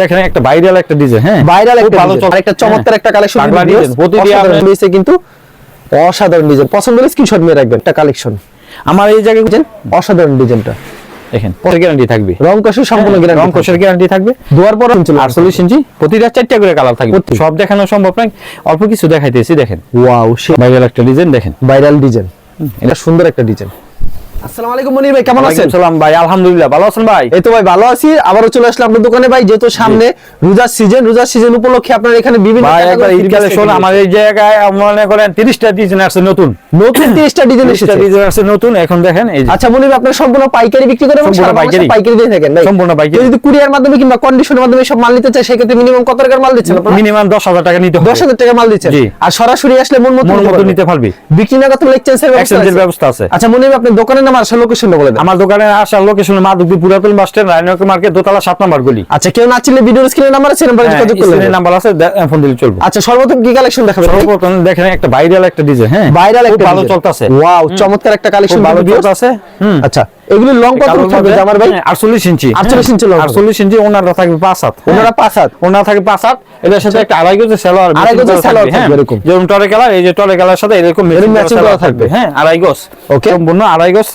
দেখেন একটা ভাইরাল একটা ডিজাইন হ্যাঁ? ভাইরাল একটা ভালো একটা চমৎকার। একটা কালেকশন রয়েছে কিন্তু অসাধারণ ডিজাইন পছন্দ হলে স্ক্রিনশট নিয়ে রাখবেন একটা কালেকশন আমার এই জায়গায় অসাধারণ ডিজাইনটা দেখেন পরে গ্যারান্টি থাকবে। রং সম্পূর্ণ রং গ্যারান্টি গ্যারান্টি থাকবে। দুয়ার পর ইঞ্চি প্রতিটা চারটা করে কালার থাকবে। সব দেখানো সম্ভব নয়। অল্প কিছু দেখাইতেছি দেখেন। ওয়াও ভাইরাল একটা ডিজাইন দেখেন। ভাইরাল ডিজাইন এটা সুন্দর একটা ডিজাইন আসসালামু আলাইকুম মনির ভাই কেমন আছেন? সালাম ভাই আলহামদুলিল্লাহ ভালো আছেন ভাই? এই তো ভাই ভালো আছি। আবারও চলে আসলাম আপনার দোকানে ভাই যেহেতু সামনে রোজার সিজন রোজার সিজন উপলক্ষে আপনার এখানে বিভিন্ন ভাই একবার ঈদ কালেকশন package এই জায়গায় মনে করেন তিরিশটা ডিজাইন আসছে নতুন। নতুন 30টা ডিজাইন এসেছে। ডিজাইন আসছে নতুন এখন দেখেন এই আচ্ছা মনির আপনার সম্পূর্ণ পাইকারি বিক্রি করেন সম্পূর্ণ পাইকারি। পাইকারি দিয়ে থাকেন ভাই। সম্পূর্ণ পাইকারি। যদি কুরিয়ার মাধ্যমে কিংবা কন্ডিশনের মাধ্যমে সব মাল নিতে চায় সেক্ষেত্রে মিনিমাম কত টাকার মাল দিচ্ছেন আপনারা? মিনিমাম দশ হাজার টাকা নিতে হবে। দশ হাজার টাকা মাল দিচ্ছেন। আর সরাসরি আসলে মন মতো নিতে পারবে। বিক্রি না করতে এক্সচেঞ্জের ব্যবস্থা আছে। আচ্ছা মনির আপনার দোকানের নাম আর লোকেশনটা বলে দেন। আমার দোকানে আসার লোকেশন মাধবদী পুরাতন বাস স্ট্যান্ড রায়নক মার্কেট দোতলা সাত নম্বর গলি। আচ্ছা কেউ না চিনলে ভিডিওর স্ক্রিনে নাম্বার আছে নাম্বারে হ্যাঁ, যোগাযোগ করলে স্ক্রিনে নাম্বার আছে ফোন দিলে চলবে। আচ্ছা সর্বপ্রথম কি কালেকশন দেখাবেন? সর্বপ্রথম দেখেন একটা ভাইরাল একটা ডিজাইন হ্যাঁ? ভাইরাল একটা ভালো চলতেছে। ওয়াও চমৎকার একটা কালেকশন ভালো চলতেছে। আছে আচ্ছা এগুলো লং কত থাকবে জামার ভাই? হ্যাঁ, 48 ইঞ্চি। 48 ইঞ্চি হবে। 48 ইঞ্চি ওনারা থাকবে পাঁচ হাত। ওনারা পাঁচ হাত। ওনারা থাকবে পাঁচ হাত। এটার সাথে একটা আড়াই সেলোয়ার আড়াই সালোয়ার থাকবে। এরকম। যেরকম টরে কালার এই যে টরে কালার সাথে এরকম ম্যাচিং করা থাকবে। হ্যাঁ আড়াই গজ। Okay. সম্পূর্ণ আড়াই গজ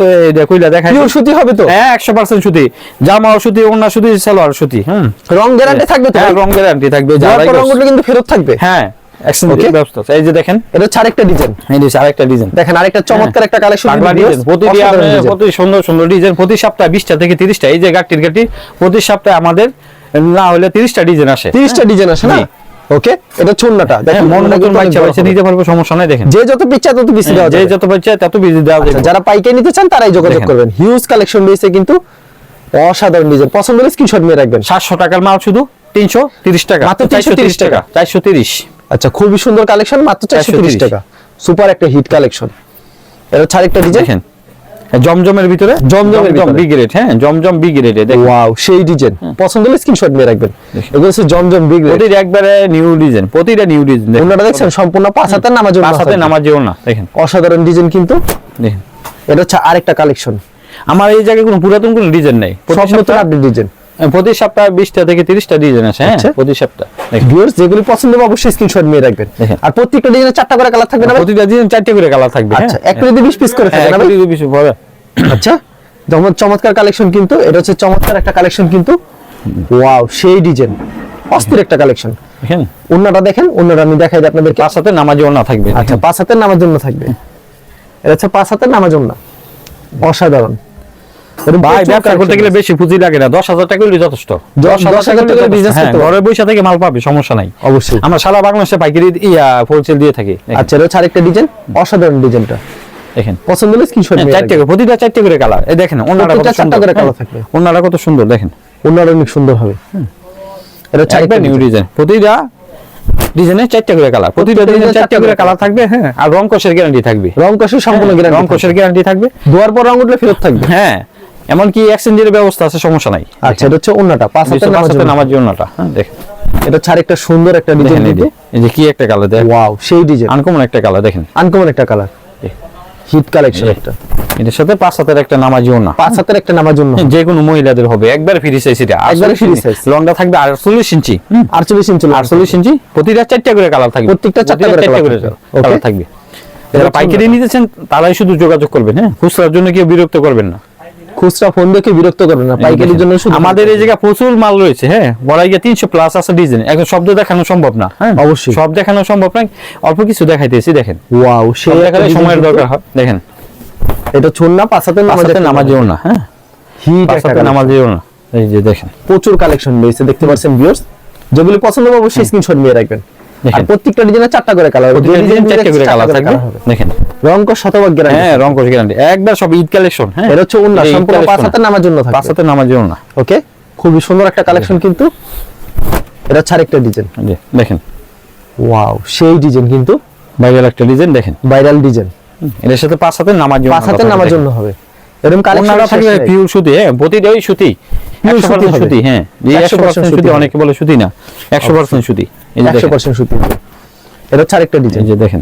দেখাই। পিওর সুতি হবে তো? হ্যাঁ 100% সুতি। জামা সুতি ওনা সুতি সালোয়ার সুতি হুম। রং গ্যারান্টি থাকবে তো হ্যাঁ রং গ্যারান্টি থাকবে যার। রংগুলো কিন্তু ফেরত থাকবে। হ্যাঁ। এক্সচেঞ্জের Okay. ব্যবস্থা আছে। এই যে দেখেন এটা হচ্ছে আরেকটা ডিজাইন এই যে আরেকটা ডিজাইন দেখেন আরেকটা চমৎকার একটা কালেকশন পাগলা ডিজাইন প্রতিটি আপনার প্রতি সুন্দর সুন্দর ডিজাইন প্রতি সপ্তাহে বিশটা থেকে তিরিশটা এই যে গাটির গাটি প্রতি সপ্তাহে আমাদের না হলে তিরিশটা ডিজাইন আসে। 30টা ডিজাইন আছে না? জি। ওকে এটা চুন্নাটা হ্যাঁ, দেখেন মন মতন বাচ্চা বাচ্চা নিতে পারবে সমস্যা নাই দেখেন। যে যত পিচ্ছা তত বেশি দেওয়া যে যত বাচ্চা তত বেশি দেওয়া যাবে। যারা পাইকারি নিতে চান তারাই যোগাযোগ। করবেন। হিউজ কালেকশন রয়েছে কিন্তু অসাধারণ ডিজাইন পছন্দ হলে স্ক্রিনশট নিয়ে রাখবেন। সাতশো টাকার মাল শুধু তিনশো তিরিশ টাকা। মাত্র 330 টাকা। চারশো তিরিশ। আচ্ছা খুবই সুন্দর কালেকশন মাত্র চারশো 430 টাকা। সুপার একটা হিট কালেকশন এটা হচ্ছে আরেকটা ডিজাইন দেখেন জমজমের ভিতরে? জমজমের ভিতরে। বি গ্রেড হ্যাঁ জমজম বি গ্রেডে দেখেন। ওয়াও সেই ডিজাইন পছন্দ হলে স্ক্রিনশট নিয়ে রাখবেন। এগুলো হচ্ছে জমজম বিগ রেড প্রতিটা একবারে নিউ ডিজাইন প্রতিটা নিউ ডিজাইন ওনাটা দেখছেন সম্পূর্ণ পাঁচ হাতের নামাজ পাঁচ হাতে নামাজ যেও না দেখেন। অসাধারণ ডিজাইন কিন্তু। দেখেন। এটা হচ্ছে আরেকটা কালেকশন আমার এই জায়গায় কোনো পুরাতন কোনো ডিজাইন নেই। সব নতুন আপডেট ডিজাইন প্রতি সপ্তাহে বিশটা থেকে তিরিশটা ডিজাইন আছে হ্যাঁ আচ্ছা। প্রতি সপ্তাহে। ভিউয়ার্স যেগুলি পছন্দ হবে অবশ্যই স্ক্রিনশট নিয়ে রাখবেন। আর প্রত্যেকটা ডিজাইনে চারটা করে কালার থাকবে না প্রতিটা ডিজাইন চারটে করে কালার থাকবে আচ্ছা এক প্লেটে 20 পিস করে হ্যাঁ থাকবে না আচ্ছা যেমন চমৎকার কালেকশন কিন্তু এটা হচ্ছে চমৎকার একটা কালেকশন কিন্তু ওয়াও সেই ডিজাইন অস্থির একটা কালেকশন দেখেন। অন্যটা দেখেন অন্যটা আমি দেখাই দিই আপনাদেরকে। পাঁচ হাতে নামাজেও না থাকবে। আচ্ছা পাঁচ হাতের নামার জন্য থাকবে। এটা হচ্ছে পাঁচ হাতের নামার জন্য অসাধারণ। ভাই প্রচুর ব্যবসা করতে collection গেলে আছে। বেশি পুঁজি লাগে না দশ হাজার টাকা যথেষ্ট। দশ- দশ হাজার টাকা হলে business হ্যাঁ, করতে পারবে। ঘরে বসে থেকে মাল পাবে সমস্যা নাই। অবশ্যই। আমরা সারা বাংলাদেশে পাইকারি ইয়া হোলসেল দিয়ে থাকি। আচ্ছা এটা আরেকটা ডিজাইন অসাধারণ ডিজাইনটা দেখেন। পছন্দ হলে স্ক্রিনশট হ্যাঁ, নিয়ে চারটে করে প্রতিটা চারটে করে কালার এই দেখেন ওনারা কত চারটা সুন্দর। করে হ্যাঁ, থাকবে। ওনারা কত সুন্দর দেখেন। অন্যটা অনেক সুন্দর হবে। এটা হচ্ছে নিউ ডিজাইন ডিজাইন প্রতিটা ডিজাইনে চারটে করে কালার প্রতিটা প্রতিটা ডিজাইনে চারটে চারটে করে করে কালার থাকবে হ্যাঁ। আর রং কোষের গ্যারান্টি থাকবে। রং কষে সম্পূর্ণ হ্যাঁ, রং কোষের গ্যারান্টি থাকবে। দুয়ার পর রং উঠলে ফেরত থাকবে। হ্যাঁ এমনকি এক্সচেঞ্জের ব্যবস্থা আছে সমস্যা নাই। আচ্ছা এটা হচ্ছে অন্যটা পাঁচ হাতে জন্য নামার হ্যাঁ দেখেন। এটা হচ্ছে আরেকটা সুন্দর একটা ডিজাইন দেখেন এই যে, কি একটা কালার দেখেন। ওয়াও সেই ডিজাইন আনকমন একটা কালার দেখেন। আনকমন একটা কালার হিট কালেকশন একটা। এটার সাথে পাঁচ হাতের একটা নামাজিও না পাঁচ হাতের একটা নামার জন্য যে কোনো মহিলাদের হবে একবার ফ্রি সাইজ এটা। একবারে free size। লংটা থাকবে আটচল্লিশ ইঞ্চি। আটচল্লিশ ইঞ্চি আটচল্লিশ ইঞ্চি। প্রতিটা চারটা করে কালার থাকবে। প্রত্যেকটা চারটা করে কালার থাকবে। যারা পাইকারি নিতেছেন তারাই শুধু যোগাযোগ করবেন হ্যাঁ? খুচরার জন্য কেউ বিরক্ত করবেন না। খুচরা ফোন দেখে বিরক্ত করবেন না পাইকারির জন্য আমাদের এই জায়গায় প্রচুর মাল রয়েছে হ্যাঁ? বলাই গিয়ে তিনশো প্লাস আছে ডিজাইন এখন শব্দ দেখানো সম্ভব না হ্যাঁ? অবশ্যই। সব দেখানো সম্ভব না অল্প কিছু দেখাইতেছি দেখেন। ওয়াও দেখালে সময়ের দরকার হয় দেখেন। এটা ছোট না পাঁচ হাতের পাঁচ নামাজ নামাজিও না হ্যাঁ? হিট একটা। নামাজিও না এই যে দেখেন। প্রচুর কালেকশন রয়েছে দেখতে পাচ্ছেন ভিউয়ার্স যেগুলি পছন্দ হবে অবশ্যই স্ক্রিনশট নিয়ে রাখবেন। আর প্রত্যেকটা ডিজাইনে চারটা করে কালার প্রতিটা ডিজাইন চারটে করে কালার থাকবে। দেখেন। রং কর শতভাগ গ্যারান্টি হ্যাঁ রং করে গ্যারান্টি একবার সব ঈদ কালেকশন হ্যাঁ। এটা হচ্ছে অন্য সম্পূর্ণ পাঁচ। নামার জন্য পাঁচ থাকবে। হাতে নামাজিও না ওকে খুবই সুন্দর একটা কালেকশন কিন্তু। এটা হচ্ছে আরেকটা ডিজাইন। দেখেন। ওয়াও সেই ডিজাইন কিন্তু। ভাইরাল একটা ডিজাইন দেখেন। Viral design. এর সাথে পাঁচ হাতে নামাজ পাঁচ হাতের নামার জন্য হবে। এরকম ওনারা থাকবে কালেকশন পিওর সুতি হ্যাঁ প্রতিটাই সুতি। Pure একশো সুতি সুতি হ্যাঁ। একশো 100% সুতি অনেকে বলে সুতি না। একশো পার্সেন্ট সুতি। এই যে একশো দেখেন, পার্সেন্ট সুতি এটা হচ্ছে আরেকটা ডিজাইন যে দেখেন।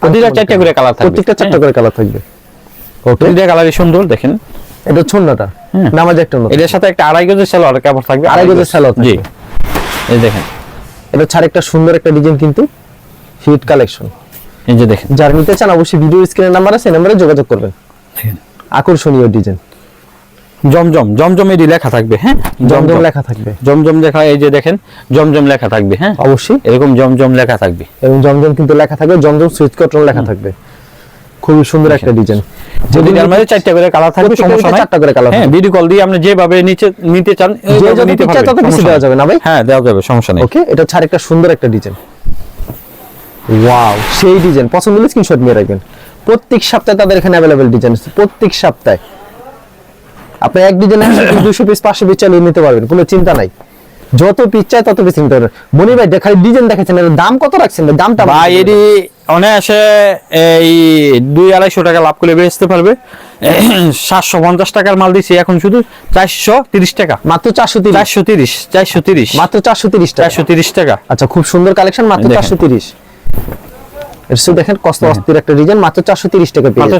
প্রতিটা চারটে করে কালার থাকবে। প্রত্যেকটা চারটা হ্যাঁ, করে কালার থাকবে। ওকে প্রতিটা কালারই সুন্দর দেখেন। এটা ছোটনাটা হ্যাঁ। নামাজ একটা নতুন। এটার সাথে একটা আড়াই গজের সালোয়ার কাপড় থাকবে। আড়াই গজের সালোয়ার জি। এই দেখেন। এটা হচ্ছে আরেকটা সুন্দর একটা ডিজাইন কিন্তু হিট কালেকশন এই যে দেখেন। যারা নিতে চান অবশ্যই ভিডিও স্ক্রিনের নাম্বার আছে নাম্বারে যোগাযোগ করবেন। দেখেন। আকর্ষণীয় ডিজাইন জমজম জমজম এটি লেখা থাকবে হ্যাঁ? জমজম লেখা থাকবে। জমজম লেখা এই যে দেখেন জমজম লেখা থাকবে হ্যাঁ? অবশ্যই। এরকম জমজম লেখা থাকবে। এবং জমজম কিন্তু লেখা থাকবে জমজম সুইচ কটন লেখা থাকবে। খুবই সুন্দর একটা ডিজাইন যদি এর মধ্যে চারটা করে কালার থাকবে সমস্যা নাই। চারটা করে কালার হ্যাঁ ভিডিও কল দিয়ে আপনি যেভাবে নিচে নিতে চান যে এইভাবে যত নিতে পারবেন, তত বেশি দেওয়া যাবে না ভাই? হ্যাঁ দেওয়া যাবে সমস্যা নেই। ওকে এটা হচ্ছে একটা সুন্দর একটা ডিজাইন ওয়াও সেই ডিজাইন পছন্দ হলে স্ক্রিনশট নিয়ে রাখবেন। প্রত্যেক সপ্তাহে তাদের এখানে অ্যাভেলেবেল ডিজাইন আছে প্রত্যেক সপ্তাহে। আপনি এক ডিজাইনে দুশো পিস পাঁচশো পিস চালিয়ে নিতে পারবেন কোনো চিন্তা নাই। যত পিস চাই তত পিস নিতে পারবেন। মনি ভাই খালি ডিজাইন দেখাচ্ছেন এর দাম কত রাখছেন? দামটা ভাই এটি অনায়াসে এই দুই আড়াইশো টাকা লাভ করে বেচতে পারবে। সাতশো পঞ্চাশ টাকার মাল দিচ্ছি এখন শুধু চারশো তিরিশ টাকা। মাত্র চারশো তিরিশ? চারশো তিরিশ চারশো তিরিশ। মাত্র চারশো তিরিশ টাকা? চারশো তিরিশ টাকা। আচ্ছা খুব সুন্দর কালেকশন মাত্র। চারশো তিরিশ। দেখেন কত অস্থির একটা ডিজাইন মাত্র চারশো তিরিশ টাকা পেয়ে মাত্র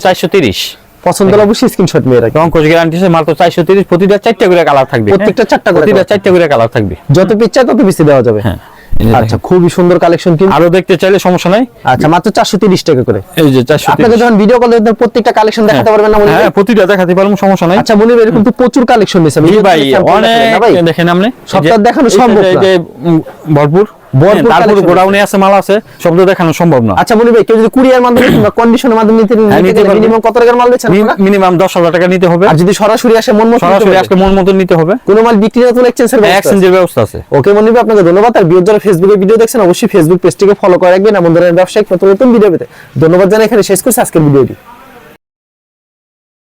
পছন্দ হলে অবশ্যই স্ক্রিনশট নিয়ে রাখবেন। গ্যারান্টি মাত্র চারশো তিরিশ প্রতিটা চারটা করে কালার থাকবে? প্রত্যেকটা চারটা করে প্রতিটা চারটা করে কালার থাকবে। যত পিস চাই তত পিস দেওয়া যাবে। হ্যাঁ আচ্ছা খুবই সুন্দর কালেকশন কিন্তু। আরও দেখতে চাইলে সমস্যা নাই। আচ্ছা মাত্র চারশো তিরিশ টাকা করে। এই যে চারশো আপনাকে যখন ভিডিও কলে প্রত্যেকটা কালেকশন দেখাতে পারবেন না মনে হ্যাঁ প্রতিটা দেখাতে পারব সমস্যা নাই। আচ্ছা মনে এরকম তো প্রচুর কালেকশন নিয়েছে জি ভাই অনেক দেখেন আপনি। সবটা দেখানো সম্ভব না। ভরপুর। তারপর collection গোডাউনে আছে। মাল আছে তো দেখানো সম্ভব না। আচ্ছা মনে ভাই কেউ যদি কুরিয়ার মাধ্যমে কিংবা কন্ডিশনের মাধ্যমে নিতে হ্যাঁ, নিতে মিনিমাম কত টাকার মাল দিচ্ছেন মিনিমাম দশ হাজার টাকা নিতে হবে। আর যদি সরাসরি আসে মন মতো সরাসরি? মন মতো নিতে হবে। কোনো মাল বিক্রি না তো এক্সচেঞ্জের ব্যবস্থা। এক্সচেঞ্জের ব্যবস্থা আছে। ওকে মনিব আপনাকে ধন্যবাদ। আর বিয়োগ যারা ফেসবুকে ভিডিও দেখছেন অবশ্যই ফেসবুক পেজটিকে ফলো করে রাখবেন। এমন ধরনের ব্যবসায়িক নতুন নতুন ভিডিও পেতে। ধন্যবাদ জানাই এখানে শেষ করছি আজকের ভিডিওটি